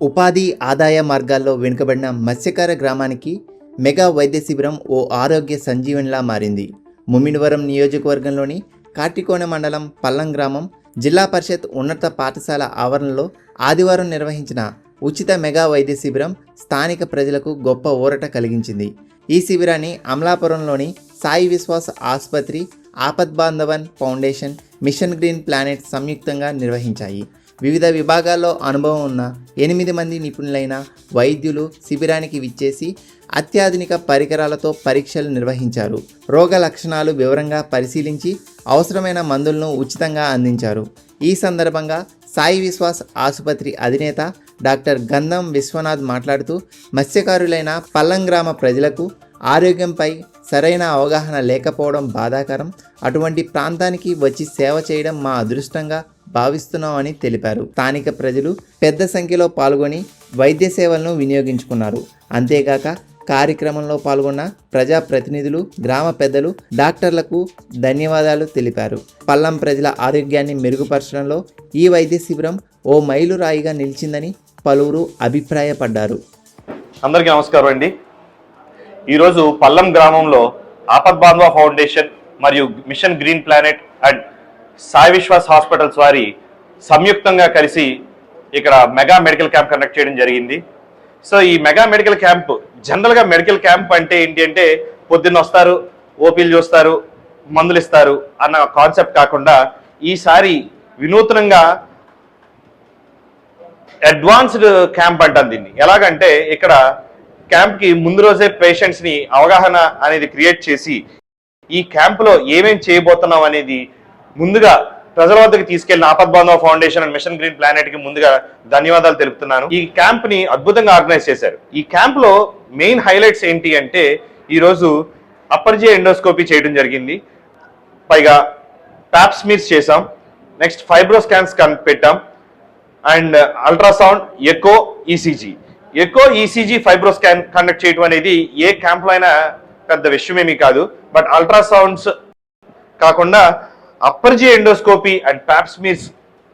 ఉపాధి ఆదాయ మార్గాల్లో వెనుకబడిన మత్స్యకార గ్రామానికి మెగా వైద్య శిబిరం ఓ ఆరోగ్య సంజీవనిలా మారింది. ముమ్మినవరం నియోజకవర్గంలోని కాటికోన మండలం పల్లం గ్రామం జిల్లా పరిషత్ ఉన్నత పాఠశాల ఆవరణలో ఆదివారం నిర్వహించిన ఉచిత మెగా వైద్య శిబిరం స్థానిక ప్రజలకు గొప్ప ఊరట కలిగించింది. ఈ శిబిరాన్ని అమలాపురంలోని సాయి విశ్వాస్ ఆసుపత్రి Apadbandhavan foundation mission green planet సంయుక్తంగా నిర్వహించాయి. వివిధ విభాగాల్లో అనుభవం ఉన్న ఎనిమిది మంది నిపుణులైన వైద్యులు శిబిరానికి విచ్చేసి అత్యాధునిక పరికరాలతో పరీక్షలు నిర్వహించారు. రోగ లక్షణాలు వివరంగా పరిశీలించి అవసరమైన మందులను ఉచితంగా అందించారు. ఈ సందర్భంగా సాయి విశ్వాస్ ఆసుపత్రి అధినేత డాక్టర్ గంధం విశ్వనాథ్ మాట్లాడుతూ మత్స్యకారులైన పల్లం గ్రామ ప్రజలకు ఆరోగ్యంపై సరైన అవగాహన లేకపోవడం బాధాకరం. అటువంటి ప్రాంతానికి వచ్చి సేవ చేయడం మా అదృష్టంగా భావిస్తున్నామని తెలిపారు. స్థానిక ప్రజలు పెద్ద సంఖ్యలో పాల్గొని వైద్య సేవలను వినియోగించుకున్నారు. అంతేగాక కార్యక్రమంలో పాల్గొన్న ప్రజాప్రతినిధులు గ్రామ పెద్దలు డాక్టర్లకు ధన్యవాదాలు తెలిపారు. పల్లం ప్రజల ఆరోగ్యాన్ని మెరుగుపరచడంలో ఈ వైద్య శిబిరం ఓ మైలురాయిగా నిలిచిందని పలువురు అభిప్రాయపడ్డారు. అందరికీ నమస్కారం అండి. ఈరోజు పల్లం గ్రామంలో ఆపద్బాంధవ ఫౌండేషన్ మరియు mission green planet and Sai Vishwas hospitals వారి సంయుక్తంగా కలిసి ఇక్కడ మెగా మెడికల్ క్యాంప్ కండక్ట్ చేయడం జరిగింది. సో ఈ మెగా మెడికల్ క్యాంప్ జనరల్గా మెడికల్ క్యాంప్ అంటే ఏంటి అంటే పొద్దున్న వస్తారు ఓపీలు చూస్తారు మందులు ఇస్తారు అన్న కాన్సెప్ట్ కాకుండా ఈసారి వినూత్నంగా అడ్వాన్స్డ్ క్యాంప్ అంటాం దీన్ని. ఎలాగంటే ఇక్కడ క్యాంప్కి ముందు రోజే పేషెంట్స్ని అవగాహన అనేది క్రియేట్ చేసి ఈ క్యాంప్లో ఏమేమి ఏమేం చేయబోతున్నాం అనేది ముందుగా ప్రజల వద్దకు తీసుకెళ్ళిన Apadbandhava foundation and mission green ప్లానెట్కి ముందుగా ధన్యవాదాలు తెలుపుతున్నాను. ఈ క్యాంప్ని అద్భుతంగా ఆర్గనైజ్ చేశారు. ఈ క్యాంప్లో మెయిన్ హైలైట్స్ ఏంటి అంటే ఈ రోజు అప్పర్జే ఎండోస్కోపీ చేయడం జరిగింది. పైగా ప్యాప్స్మీర్స్ చేసాం నెక్స్ట్ ఫైబ్రో స్కాన్స్ పెట్టాం. And ultrasound echo ECG echo ECG fibro scan conduct చేయడం అనేది ఏ క్యాంప్లో అయినా పెద్ద విషయమేమీ కాదు. బట్ అల్ట్రాసౌండ్స్ కాకుండా అప్పర్జీ ఎండోస్కోపీ అండ్ ప్యాప్స్మీర్స్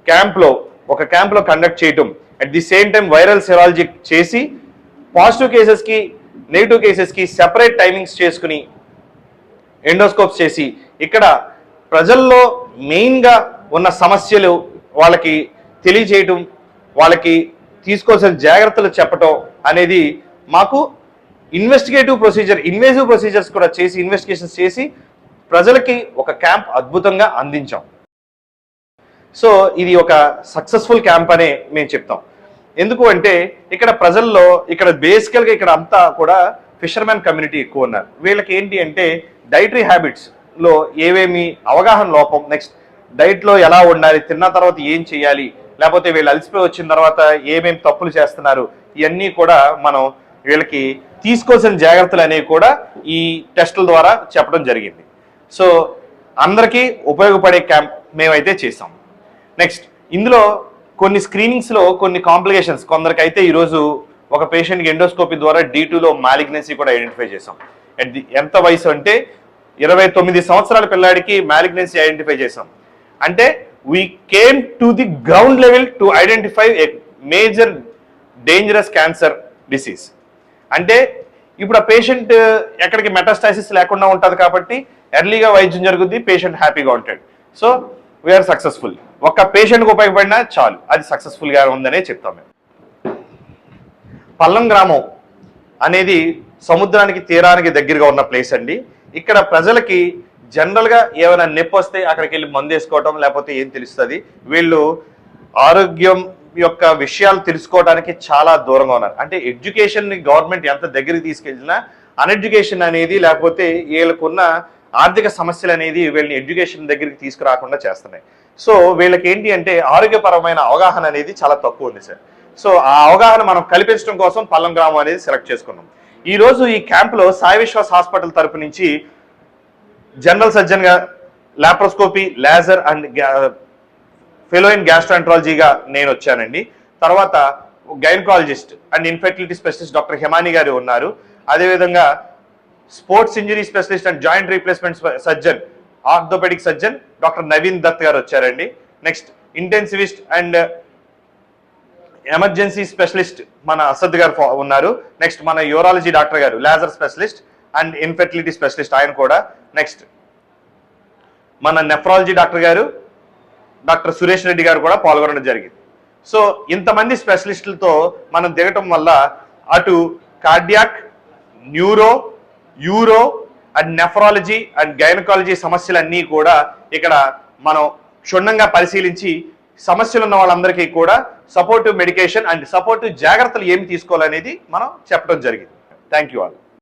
క్యాంప్లో ఒక క్యాంప్లో కండక్ట్ చేయటం. At the same time viral serology చేసి పాజిటివ్ కేసెస్కి నెగిటివ్ కేసెస్కి సెపరేట్ టైమింగ్స్ చేసుకుని ఎండోస్కోప్స్ చేసి ఇక్కడ ప్రజల్లో మెయిన్గా ఉన్న సమస్యలు వాళ్ళకి తెలియజేయటం వాళ్ళకి తీసుకోవాల్సిన జాగ్రత్తలు చెప్పటం అనేది మాకు ఇన్వెస్టిగేటివ్ ప్రొసీజర్ ఇన్వేసివ్ ప్రొసీజర్స్ కూడా చేసి ఇన్వెస్టిగేషన్స్ చేసి ప్రజలకి ఒక క్యాంప్ అద్భుతంగా అందించాం. సో ఇది ఒక సక్సెస్ఫుల్ క్యాంప్ అనే మేము చెప్తాం. ఎందుకు అంటే ఇక్కడ ప్రజల్లో ఇక్కడ బేసికల్గా ఇక్కడ అంతా కూడా ఫిషర్మెన్ కమ్యూనిటీ ఎక్కువ ఉన్నారు. వీళ్ళకి ఏంటి అంటే డైటరీ హ్యాబిట్స్లో ఏవేమి అవగాహన లోపం నెక్స్ట్ డైట్లో ఎలా ఉండాలి తిన్న తర్వాత ఏం చేయాలి లేకపోతే వీళ్ళు అలసిపోయి వచ్చిన తర్వాత ఏమేమి తప్పులు చేస్తున్నారు ఇవన్నీ కూడా మనం వీళ్ళకి తీసుకోవాల్సిన జాగ్రత్తలు అనేవి కూడా ఈ టెస్టుల ద్వారా చెప్పడం జరిగింది. సో అందరికీ ఉపయోగపడే క్యాంప్ మేమైతే చేసాం. నెక్స్ట్ ఇందులో కొన్ని స్క్రీనింగ్స్లో కొన్ని కాంప్లికేషన్స్ కొందరికైతే ఈరోజు ఒక పేషెంట్కి ఎండోస్కోపీ ద్వారా డీ టూలో మ్యాలిగ్నెన్సీ కూడా ఐడెంటిఫై చేసాం. అట్ ది ఎంత వయసు అంటే ఇరవై తొమ్మిది సంవత్సరాల పిల్లాడికి మ్యాలిగ్నెన్సీ ఐడెంటిఫై చేసాం. అంటే we came to the ground level to identify a major dangerous cancer disease అంటే ఇప్పుడు ఆ పేషెంట్ ఎక్కడికి మెటాస్టాసిస్ లేకుండా ఉంటుంది కాబట్టి ఎర్లీగా వైద్యం జరుగుద్ది పేషెంట్ హ్యాపీగా ఉంటాడు. సో వీఆర్ సక్సెస్ఫుల్ ఒక్క పేషెంట్కి ఉపయోగపడినా చాలు. అది సక్సెస్ఫుల్గా ఉందనే చెప్తాం మేము. పల్లం గ్రామం అనేది సముద్రానికి తీరానికి దగ్గరగా ఉన్న ప్లేస్ అండి. ఇక్కడ ప్రజలకి జనరల్గా ఏమైనా నొప్పి వస్తే అక్కడికి వెళ్ళి మందు వేసుకోవటం లేకపోతే ఏం తెలుస్తుంది? వీళ్ళు ఆరోగ్యం యొక్క విషయాలు తెలుసుకోవడానికి చాలా దూరంగా ఉన్నారు. అంటే ఎడ్యుకేషన్ని గవర్నమెంట్ ఎంత దగ్గరికి తీసుకెళ్ళినా అన్ఎడ్యుకేషన్ అనేది లేకపోతే వీళ్ళకున్న ఆర్థిక సమస్యలు అనేది వీళ్ళని ఎడ్యుకేషన్ దగ్గరికి తీసుకురాకుండా చేస్తున్నాయి. సో వీళ్ళకి ఏంటి అంటే ఆరోగ్యపరమైన అవగాహన అనేది చాలా తక్కువ ఉంది సార్. సో ఆ అవగాహన మనం కల్పించడం కోసం పల్లం గ్రామం అనేది సెలెక్ట్ చేసుకున్నాం. ఈ రోజు ఈ క్యాంప్లో సాయి విశ్వాస్ హాస్పిటల్ తరపు నుంచి general సర్జన్గా laparoscopy laser and fellow in గ్యాస్ట్రాంట్రాలజీగా నేను వచ్చానండి. తర్వాత gynaecologist and infertility specialist doctor Hemani garu ఉన్నారు. అదేవిధంగా sports injury specialist and joint replacement surgeon orthopaedic surgeon doctor Naveen Dutt garu వచ్చారండి. Next intensivist and emergency specialist మన అసద్ గారు ఫా- ఉన్నారు. Next మన urology doctor garu laser specialist and infertility specialist ఆయన కూడా. Next మన nephrology doctor garu doctor Suresh Reddy garu కూడా పాల్గొనడం జరిగింది. సో ఇంతమంది స్పెషలిస్టులతో మనం దిగటం వల్ల అటు cardiac neuro uro and nephrology and gynaecology సమస్యలన్నీ కూడా ఇక్కడ మనం క్షుణ్ణంగా పరిశీలించి సమస్యలు ఉన్న వాళ్ళందరికీ కూడా సపోర్టివ్ మెడికేషన్ అండ్ సపోర్టివ్ జాగ్రత్తలు ఏమి తీసుకోవాలనేది మనం చెప్పడం జరిగింది. Thank you all.